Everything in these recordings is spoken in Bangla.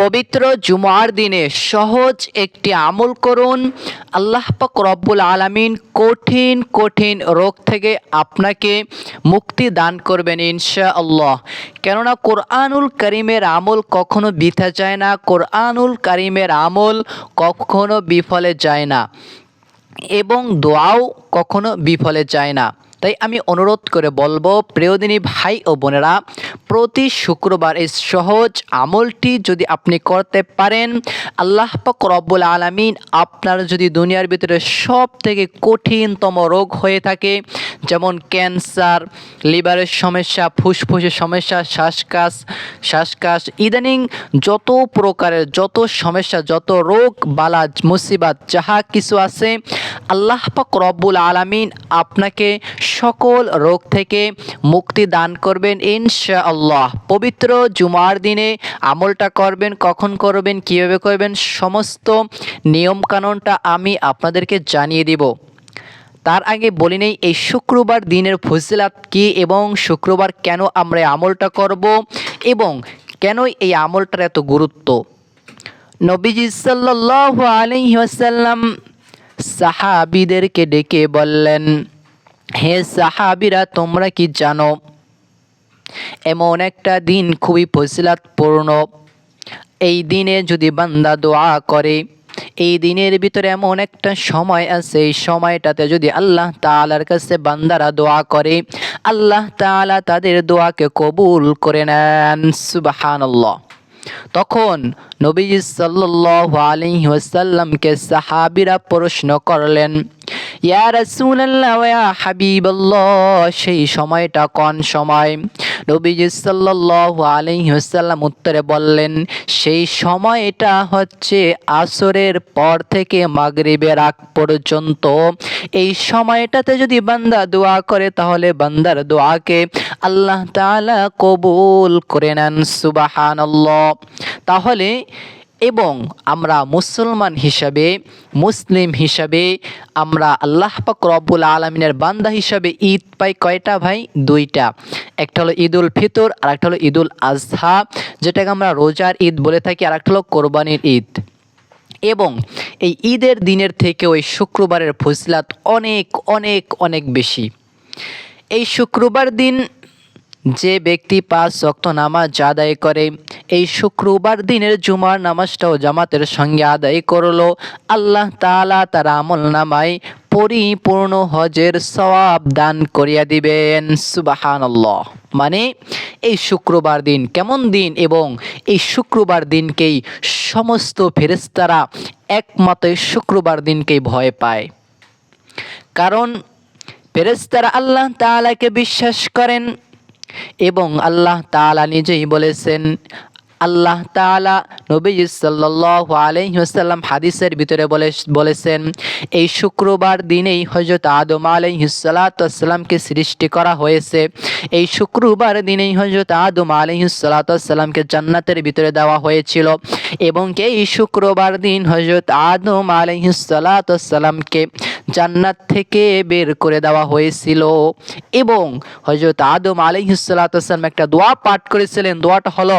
পবিত্র জুমার দিনে সহজ একটি আমল করুন। আল্লাহ পাক রব্বুল আলামিন কঠিন কঠিন রোগ থেকে আপনাকে মুক্তি দান করবেন ইনশা আল্লাহ কেননা কোরআনুল করিমের আমল কখনো বিথা যায় না, কোরআনুল করিমের আমল কখনো বিফলে যায় না এবং দোয়াও কখনো বিফলে যায় না। তাই আমি অনুরোধ করে বলব প্রিয়দিনী ভাই ও বোনেরা, প্রতি শুক্রবার এই সহজ আমলটি যদি আপনি করতে পারেন, আল্লাহ পাক রব্বুল আলামিন আপনার যদি দুনিয়ার ভিতরে সব থেকে কঠিনতম রোগ হয়ে থাকে, যেমন ক্যান্সার, লিভারের সমস্যা, ফুসফুসের সমস্যা শ্বাসকাশ শ্বাসকাশ ইদানিং যত প্রকারের যত সমস্যা, যত রোগ, বালা, মুসিবাত, যাহা কিছু আছে আল্লাহ পাক রব্বুল আলামিন আপনাকে সকল রোগ থেকে মুক্তি দান করবেন ইনশাআল্লাহ। পবিত্র জুমার দিনে আমলটা করবেন, কখন করবেন, কীভাবে করবেন, সমস্ত নিয়মকানুনটা আমি আপনাদেরকে জানিয়ে দিব। তার আগে বলি নেই, এই শুক্রবার দিনের ফজিলাত কি এবং শুক্রবার কেন আমরা আমলটা করব এবং কেন এই আমলটার এত গুরুত্ব? নবীজি সাল্লাল্লাহু আলাইহি ওয়াসাল্লাম সাহাবীদেরকে ডেকে বললেন, হে সাহাবিরা, তোমরা কি জানো, এমন একটা দিন খুবই ফজিলাতপূর্ণ। এই দিনে যদি বান্দা দোয়া করে, এই দিনের ভিতরে এমন একটা সময় আছে, এই সময়টাতে যদি আল্লাহ তাআলার কাছে বান্দারা দোয়া করে, আল্লাহ তাআলা তাদের দোয়াকে কবুল করে নেন। সুবহানাল্লাহ। তখন নবী সাল্লাল্লাহু আলাইহি ওয়াসাল্লামকে সাহাবীরা প্রশ্ন করলেন ইয়া রাসূলুল্লাহ ওয়া হাবিবাল্লাহ। সেই সময়টা কোন সময়? নবীজি সাল্লাল্লাহু আলাইহি ওয়াসাল্লাম উত্তরে বললেন, সেই সময়টা হচ্ছে আসরের পর থেকে মাগরিবের আগ পর্যন্ত। এই সময়টাতে যদি বান্দা দোয়া করে, তাহলে বান্দার দোয়াকে আল্লাহ তাআলা কবুল করে নেন, সুবহানাল্লাহ। তাহলে এবং আমরা মুসলমান হিসাবে, মুসলিম হিসাবে, আমরা আল্লাহ পাক রব্বুল আলমিনের বান্দা হিসাবে ঈদ পাই কয়টা ভাই? দুইটা। একটা হলো ঈদুল ফিতর আর একটা হলো ঈদুল আজহা, যেটাকে আমরা রোজার ঈদ বলে থাকি আর একটা হলো কোরবানির ঈদ। এবং এই ঈদের দিনের থেকে ওই শুক্রবারের ফজিলাত অনেক অনেক অনেক বেশি। এই শুক্রবার দিন যে ব্যক্তি পাঁচ ওয়াক্ত নামাজ আদায় করে, এই শুক্রবার দিনের জুমার নামাজটাও জামাতের সঙ্গে আদায় করল। আল্লাহ তাআলা তার আমল নামায় পরিপূর্ণ হজের সওয়াব দান করিয়া দিবেন। সুবাহানাল্লাহ। মানে এই শুক্রবার দিন কেমন দিন এবং এই শুক্রবার দিনকেই সমস্ত ফেরেস্তারা একমাত্র শুক্রবার দিনকেই ভয় পায়। কারণ ফেরেস্তারা আল্লাহ তাআলাকে বিশ্বাস করেন এবং আল্লাহ তাআলা নিজেই বলেছেন, আল্লাহ তাআলা নবী সাল্লাল্লাহু আলাইহি ওয়াসাল্লাম হাদিসের ভিতরে বলে, বলেছেন, এই শুক্রবার দিনেই হযরত আদম আলাইহিস সালাতু সৃষ্টি করা হয়েছে। এই শুক্রবার দিনেই হযরত আদম আলাইহিস সালাতু জান্নাতের ভিতরে দেওয়া হয়েছিল এবং এই শুক্রবার দিন হযরত আদম ওয়াসসালামকে জান্নাত থেকে বের করে দেওয়া হয়েছিল। এবং হযরত আদম ওয়াসসালাম একটা দোয়া পাঠ করেছিলেন। দোয়াটা হলো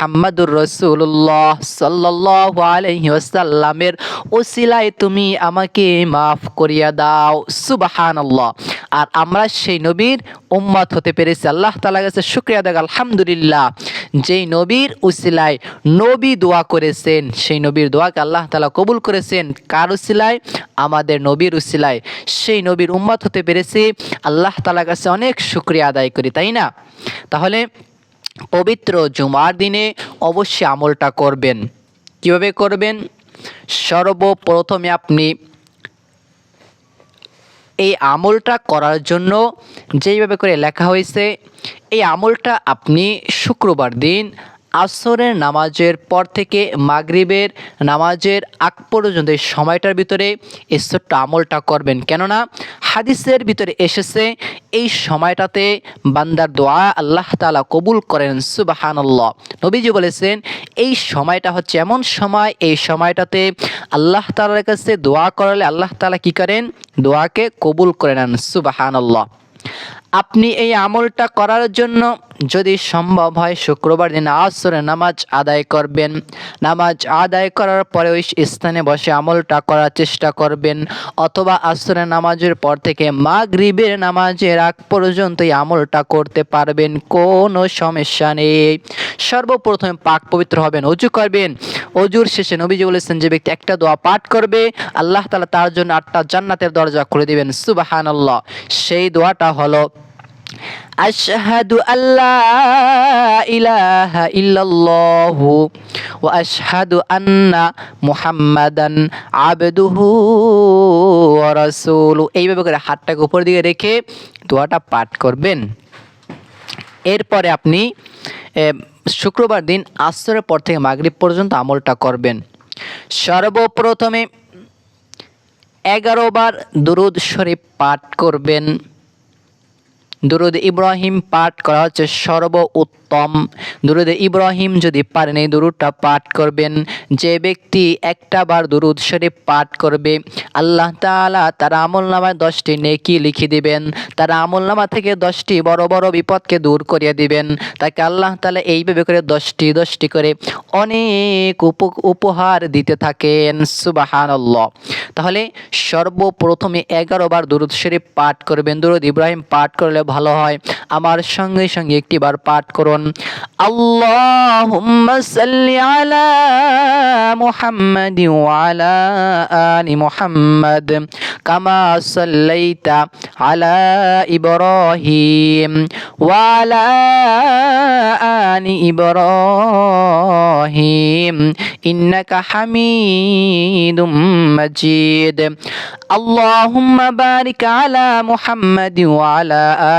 মুহাম্মাদুর রাসূলুল্লাহ সাল্লাল্লাহু আলাইহি ওয়াসাল্লামের ওসিলায় তুমি আমাকে মাফ করিয়া দাও। সুবহানাল্লাহ। আর আমরা সেই নবীর উম্মত হতে পেরেছি। আল্লাহ তাআলার কাছে শুকরিয়া দেখ আলহামদুলিল্লাহ। যেই নবীর উসিলায় নবী দোয়া করেছেন, সেই নবীর দোয়াকে আল্লাহ তালা কবুল করেছেন। কার উসিলায় আমাদের নবীর উসিলায় সেই নবীর উম্মত হতে পেরেছি। আল্লাহ তালা কাছে অনেক শুক্রিয়া আদায় করি, তাই না? তাহলে পবিত্র জুমার দিনে অবশ্যই আমলটা করবেন। কীভাবে করবেন? সর্বপ্রথমে আপনি এই আমলটা করার জন্য যেইভাবে করে লেখা হয়েছে, এই আমলটা আপনি শুক্রবার দিন আসরের নামাজের পর থেকে মাগরিবের নামাজের আগ পর্যন্ত এই সময়টার ভিতরে এই ছোট্ট আমলটা করবেন। কেননা হাদিসের ভিতরে এসেছে, এই সময়টাতে বান্দার দোয়া আল্লাহ তালা কবুল করেন, সুবাহানাল্লাহ। নবীজি বলেছেন, এই সময়টা হচ্ছে এমন সময়, এই সময়টাতে আল্লাহ তালার কাছে দোয়া করালে আল্লাহ তালা কী করেন? দোয়াকে কবুল করে নেন, সুবাহানাল্লাহ। আপনি এই আমলটা করার জন্য যদি সম্ভব হয়, শুক্রবার দিন আসরে নামাজ আদায় করবেন। নামাজ আদায় করার পরে ওই স্থানে বসে আমলটা করার চেষ্টা করবেন। অথবা আসরে নামাজের পর থেকে মাগরিবের নামাজের আগ পর্যন্ত এই আমলটা করতে পারবেন, কোনো সমস্যা নেই। সর্বপ্রথমে পাক পবিত্র হবেন, অজু করবেন। অজুর শেষে নবীজি বলেছেন, যে ব্যক্তি একটা দোয়া পাঠ করবে, আল্লাহ তালা তার জন্য আটটা জান্নাতের দরজা খুলে দিবেন। সুবাহান সেই দোয়াটা হলো أشهد أن لا إله إلا الله وأشهد أن محمدا عبده ورسوله এইভাবে করে হাতটাকে উপর দিকে রেখে দোয়াটা পাঠ করবেন এরপরে আপনি এ, শুক্রবার দিন আসরের পর থেকে মাগরিব পর্যন্ত আমলটা করবেন সর্বপ্রথমে এগারো বার দুরুদ শরীফ পাঠ করবেন দুরুদ ইব্রাহিম পাঠ করা হচ্ছে সর্ব উত্তম দুরুদ ইব্রাহিম যদি পারেন এই দুরুদটা পাঠ করবেন। যে ব্যক্তি একটা বার দুরুদ শরীফ পাঠ করবে, আল্লাহ তাআলা তার আমল নামায় দশটি নেকি লিখে দিবেন। তার আমল নামা থেকে দশটি বড় বড় বিপদকে দূর করিয়ে দিবেন। তাকে আল্লাহ তালা এইভাবে করে দশটি দশটি করে অনেক উপ- উপহার দিতে থাকেন। সুবাহানল্লাহ। তাহলে সর্বপ্রথমে এগারো বার দুরুদ শরীফ পাঠ করবেন। দুরুদ ইব্রাহিম পাঠ করলে ভালো হয়। আমার সঙ্গে সঙ্গে একটিবার পাঠ করুন। আল্লাহুম্মা সাল্লি আলা মুহাম্মাদ ওয়ালা আলি মুহাম্মাদ কামা সাল্লাইতা আলা ইব্রাহিম ওয়ালা আলি ইব্রাহিম ইন্নাকা হামিদুম মাজিদ। আল্লাহুম্মা বারিক আলা মুহাম্মাদ ওয়ালা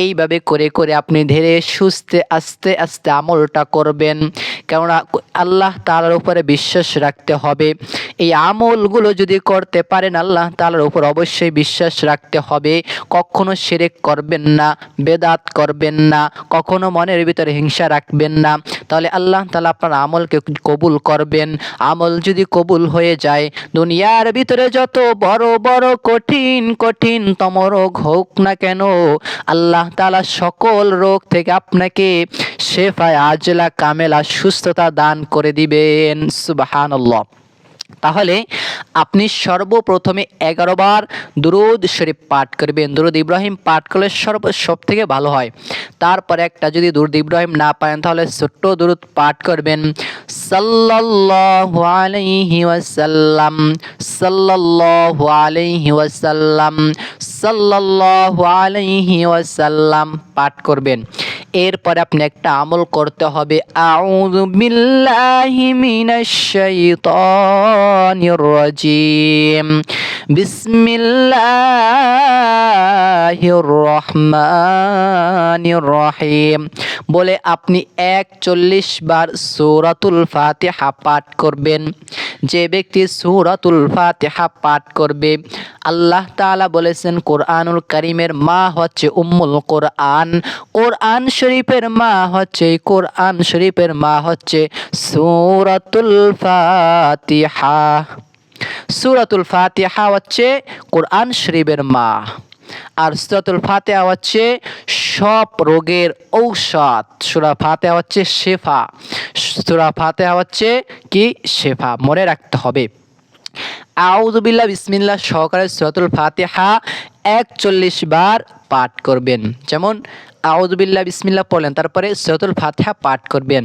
এইভাবে করে করে আপনি ধীরে সুস্থে আস্তে আস্তে আমলটা করবেন। কেননা আল্লাহ তালার উপরে বিশ্বাস রাখতে হবে। এই আমলগুলো যদি করতে পারেন আল্লাহ তালার উপর অবশ্যই বিশ্বাস রাখতে হবে। কখনো সেরেক করবেন না, বেদাত করবেন না, কখনো মনের ভিতরে হিংসা রাখবেন না। তাহলে আল্লাহ তালা আপনার আমলকে কবুল করবেন। আমল যদি কবুল হয়ে যায়, দুনিয়ার ভিতরে যত বড় বড় কঠিন কঠিন রোগ হোক না কেন, আল্লাহ তালা সকল রোগ থেকে আপনাকে শেফায় আজলা কামেলা সুস্থতা দান করে দিবেন। সুবাহানল্লাহ। তাহলে আপনি সর্বপ্রথমে এগারো বার দুরুদ শরীফ পাঠ করবেন। দুরুদ ইব্রাহিম পাঠ করলে সর্ব সব থেকে ভালো হয়। তারপরে একটা যদি দুরুদ ইব্রাহিম না পারেন, তাহলে ছোট্ট দুরুদ পাঠ করবেন। সাল্লাল্লাহু আলাইহি ওয়াসাল্লাম, সাল্লাল্লাহু আলাইহি ওয়াসাল্লাম পাঠ করবেন। এরপরে আপনি একটা আমল করতে হবে। আউ বিল্লাহি মিনাশ রাজিম। বিসমিল্লাহির রহমানির রহিম বলে আপনি একচল্লিশ বার সূরাতুল ফাতিহা পাঠ করবেন। যে ব্যক্তি সূরাতুল ফাতিহা পাঠ করবে, আল্লাহ তাআলা বলেছেন, কোরআনুল কারীমের মা হচ্ছে উম্মুল কোরআন। কোরআন শরীফের মা হচ্ছে, কোরআন শরীফের মা হচ্ছে সূরাতুল ফাতিহা। সূরাতুল ফাতিহা হচ্ছে কোরআন শরীফের মা আর সূরাতুল ফাতিহা হচ্ছে সব রোগের ঔষধ। সূরা ফাতিহা হচ্ছে শেফা। সুরা ফাতিহা হচ্ছে কি? শেফা। মনে রাখতে হবে। আউযুবিল্লাহ বিসমিল্লা সহকারে সূরাতুল ফাতিহা একচল্লিশ বার পাঠ করবেন। যেমন আউযুবিল্লাহ বিসমিল্লা পড়লেন, তারপরে সূরাতুল ফাতিহা পাঠ করবেন।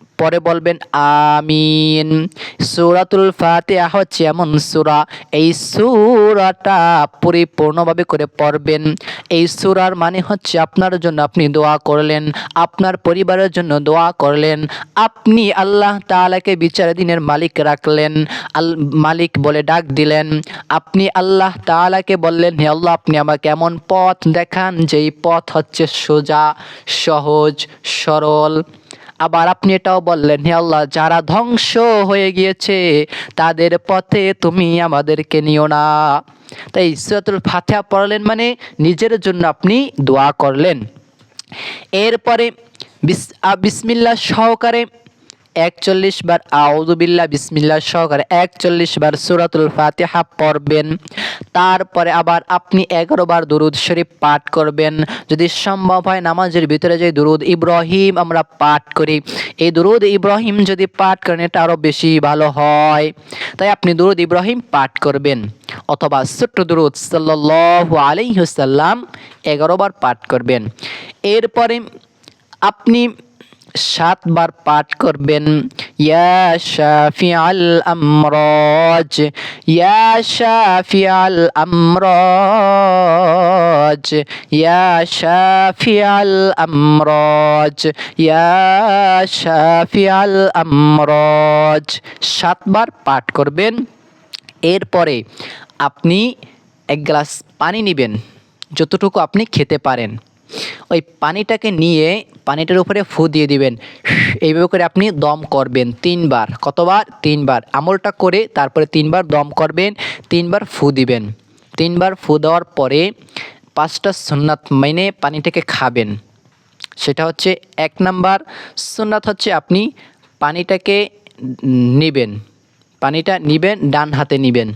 পরে বলবেন আমিন। সুরাতুল ফাতিহা হচ্ছে এমন সুরা, এই সুরাটা পরিপূর্ণভাবে করে পড়বেন। এই সুরার মানে হচ্ছে আপনার জন্য আপনি দোয়া করলেন, আপনার পরিবারের জন্য দোয়া করলেন, আপনি আল্লাহ তাআলাকে বিচার দিনের মালিক রাখলেন, আল, মালিক বলে ডাক দিলেন, আপনি আল্লাহ তাআলাকে বললেন, হে আল্লাহ, আপনি আমাকে এমন পথ দেখান, যেই পথ হচ্ছে সোজা, সহজ, সরল। আবার আপনি এটাও বললেন, হে আল্লাহ, যারা ধ্বংস হয়ে গিয়েছে, তাদের পথে তুমি আমাদেরকে নিও না। তাই সুরাতুল ফাতিহা পড়লেন মানে নিজের জন্য আপনি দোয়া করলেন। এরপরে বিস বিসমিল্লাহ সহকারে একচল্লিশ বার আউজুবিল্লাহ বিসমিল্লাহ সহকারে একচল্লিশ বার সুরাতুল ফাতিহা পড়বেন। তারপরে আবার আপনি এগারো বার দুরুদ শরীফ পাঠ করবেন। যদি সম্ভব হয় নামাজের ভিতরে যে দুরুদ ইব্রাহিম আমরা পাঠ করি, এই দুরুদ ইব্রাহিম যদি পাঠ করেন, এটা আরও বেশি ভালো হয়। তাই আপনি দুরুদ ইব্রাহিম পাঠ করবেন। অথবা ছোট্ট দুরুদ সাল্লাল্লাহু আলাইহি ওয়াসাল্লাম এগারো বার পাঠ করবেন। এরপরে আপনি সাতবার পাঠ করবেন। ইয়া শাফিআল আমরাজ, ইয়া শাফিআল আমরাজ, ইয়া শাফিআল আমরাজ, ইয়া আমরাজ। সাতবার পাঠ করবেন। এরপরে আপনি এক গ্লাস পানি নেবেন, যতটুকু আপনি খেতে পারেন। ওই পানিটাকে নিয়ে পানিটার উপরে ফু দিয়ে দিবেন। এইভাবে করে আপনি দম করবেন তিনবার। কতবার? তিনবার। আমলটা করে তারপরে তিনবার দম করবেন, তিনবার ফু দিবেন। তিনবার ফু দেওয়ার পরে পাঁচটা সুন্নাত মেনে পানিটাকে খাবেন। সেটা হচ্ছে এক নাম্বার সুন্নাত হচ্ছে আপনি পানিটাকে নেবেন। পানিটা নিবেন, ডান হাতে নিবেন।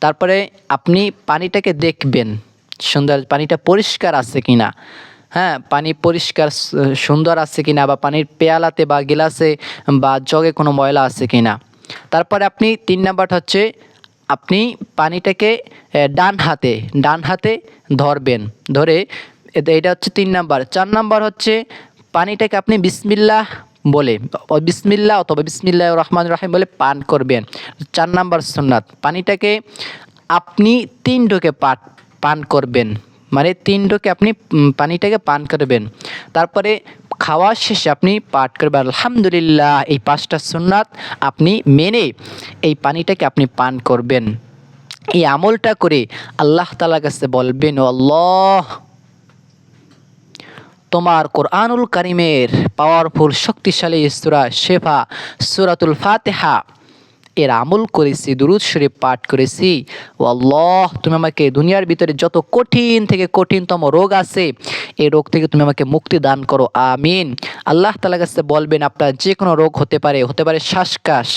তারপরে আপনি পানিটাকে দেখবেন। সুন্দর, পানিটা পরিষ্কার আছে কিনা। হ্যাঁ পানি পরিষ্কার সুন্দর আছে কিনা বা পানির পেয়ালাতে বা গিলাসে বা জগে কোনো ময়লা আছে কিনা? তারপরে আপনি, তিন নাম্বারটা হচ্ছে, আপনি পানিটাকে ডান হাতে ডান হাতে ধরবেন। ধরে এটা হচ্ছে তিন নাম্বার। চার নাম্বার হচ্ছে, পানিটাকে আপনি বিসমিল্লাহ বলে বিসমিল্লাহ অথবা বিসমিল্লাহ রহমান রহিম বলে পান করবেন। চার নাম্বার সুন্নাত। পানিটাকে আপনি তিন ঢোকে পাট, পান করবেন। মানে তিন ঢোকে আপনি পানিটাকে পান করবেন। তারপরে খাওয়া শেষে আপনি পাঠ করবেন। আলহামদুলিল্লাহ, এই পাঁচটা সুন্নাত আপনি মেনে এই পানিটাকে আপনি পান করবেন। এই আমলটা করে আল্লাহ তালার কাছে বলবেন, "ও আল্লাহ, তোমার কোরআনুল করিমের পাওয়ারফুল শক্তিশালী সুরা শেফা, সুরাতুল ফাতেহা এর আমল করেছি, দুরুদ শরীফ পাঠ করেছি। ও আল্লাহ তুমি আমাকে দুনিয়ার ভিতরে যত কঠিন থেকে কঠিনতম রোগ আছে এই রোগ থেকে তুমি আমাকে মুক্তি দান করো, আমিন। আল্লাহ তালা কাছে বলবেন, আপনার যে কোনো রোগ হতে পারে হতে পারে শ্বাসকাশ।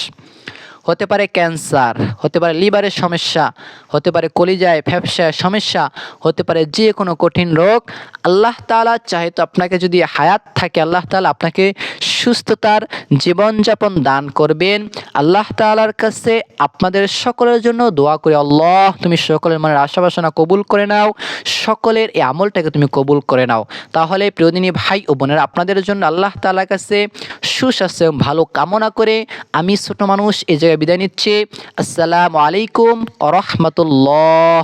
হতে পারে ক্যান্সার, হতে পারে লিভারের সমস্যা, হতে পারে কলিজায় ফ্যাপসায় সমস্যা, হতে পারে যে কোনো কঠিন রোগ। আল্লাহ তাআলা চাহে তো আপনাকে যদি হায়াত থাকে, আল্লাহ তাআলা আপনাকে সুস্থতার জীবনযাপন দান করবেন। আল্লাহ তাআলার কাছে আপনাদের সকলের জন্য দোয়া করে, আল্লাহ তুমি সকলের মনের আশা বাসনা কবুল করে নাও, সকলের এই আমলটাকে তুমি কবুল করে নাও। তাহলে প্রিয়দিনী ভাই ও বোনেরা, আপনাদের জন্য আল্লাহ তাআলার কাছে সুস্বাস্থ্য ভালো কামনা করে আমি ছোট মানুষ এই জায়গায় বিদায় নিচ্ছি। আসসালামু আলাইকুম আ রহমতুল্লাহ।